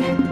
Thank you.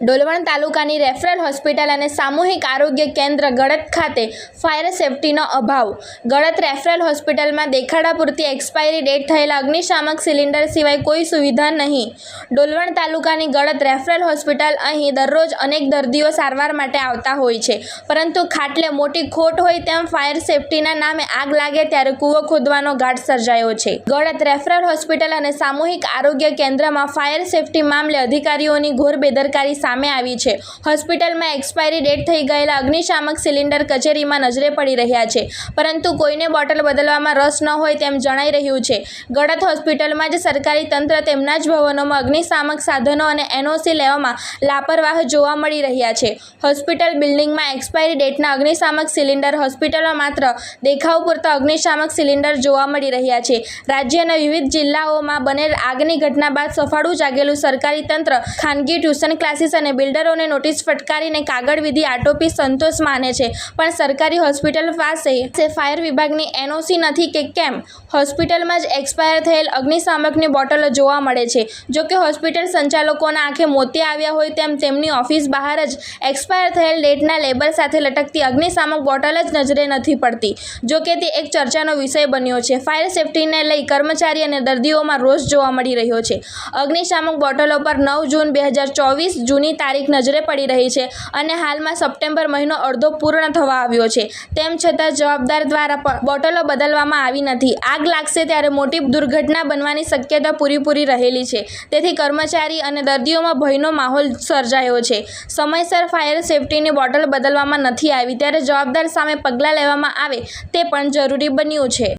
Dolvan તાલુકાની referral hospital અને સામૂહિક આરોગ્ય કેન્દ્ર ગળત ખાતે ફાયર સેફટીનો અભાવ. ગળત રેફરલ હોસ્પિટલમાં દેખાડા પૂરતી એક્સપાયરી ડેટ થયેલા અગ્નિશામક સિલિન્ડર સિવાય કોઈ સુવિધા નહીં. ડોલવણ તાલુકાની ગળત રેફરલ હોસ્પિટલ અહીં દરરોજ અનેક દર્દીઓ સારવાર માટે આવતા હોય છે. પરંતુ ખાટલે મોટી ખોટ હોય તેમ ફાયર સેફટીના નામે આગ લાગે ત્યારે કૂવો ખોદવાનો ઘાટ સર્જાયો છે. ગળત રેફરલ હોસ્પિટલ અને સામૂહિક આરોગ્ય કેન્દ્રમાં ફાયર સેફટી મામલે અધિકારીઓની ઘોર બેદરકારી સામે આવી છે. હોસ્પિટલમાં એક્સપાયરી ડેટ થઈ ગયેલા અગ્નિશામક સિલિન્ડર કચેરીમાં નજરે પડી રહ્યા છે. પરંતુ કોઈને બોટલ બદલવામાં રસ ન હોય તેમ જણાઈ રહ્યું છે. ગળત હોસ્પિટલમાં જ સરકારી તંત્ર તેમના જ ભવનોમાં અગ્નિશામક સાધનો અને એનઓસી લેવામાં લાપરવાહ જોવા મળી રહ્યા છે. હોસ્પિટલ બિલ્ડિંગમાં એક્સપાયરી ડેટના અગ્નિશામક સિલિન્ડર હોસ્પિટલમાં માત્ર દેખાવ પૂરતા અગ્નિશામક સિલિન્ડર જોવા મળી રહ્યા છે. રાજ્યના વિવિધ જિલ્લાઓમાં બનેલ આગની ઘટના બાદ સફાળું જાગેલું સરકારી તંત્ર ખાનગી ટ્યુશન ક્લાસીસ અને બિલ્ડરોને નોટિસ ફટકારીને કાગળ વિધિ આટોપી સંતોષ માને છે. પણ સરકારી હોસ્પિટલ પાસે ફાયર વિભાગની એનઓસી નથી કે કેમ, હોસ્પિટલમાં જ એક્સપાયર થયેલ અગ્નિશામકની બોટલો જોવા મળે છે. જો કે હોસ્પિટલ સંચાલકોના આંખે મોતી આવ્યા હોય તેમ તેમની ઓફિસ બહાર જ એક્સપાયર થયેલ ડેટના લેબર સાથે લટકતી અગ્નિશામક બોટલ જ નજરે નથી પડતી. જો કે તે એક ચર્ચાનો વિષય બન્યો છે. ફાયર સેફટીને લઈ કર્મચારી અને દર્દીઓમાં રોષ જોવા મળી રહ્યો છે. અગ્નિશામક બોટલો પર નવ જૂન બે હજાર ચોવીસ જૂની તારીખ નજરે પડી રહી છે અને હાલમાં સપ્ટેમ્બર મહિનો અડધો પૂર્ણ થવા આવ્યો છે. તેમ છતાં જવાબદાર દ્વારા બોટલો બદલવામાં આવી નથી. આગ લાગશે ત્યારે મોટી દુર્ઘટના બનવાની શક્યતા પૂરીપૂરી રહેલી છે. તેથી કર્મચારી અને દર્દીઓમાં ભયનો માહોલ સર્જાયો છે. સમયસર ફાયર સેફટીની બોટલ બદલવામાં નથી આવી. ત્યારે જવાબદાર સામે પગલાં લેવામાં આવે તે પણ જરૂરી બન્યું છે.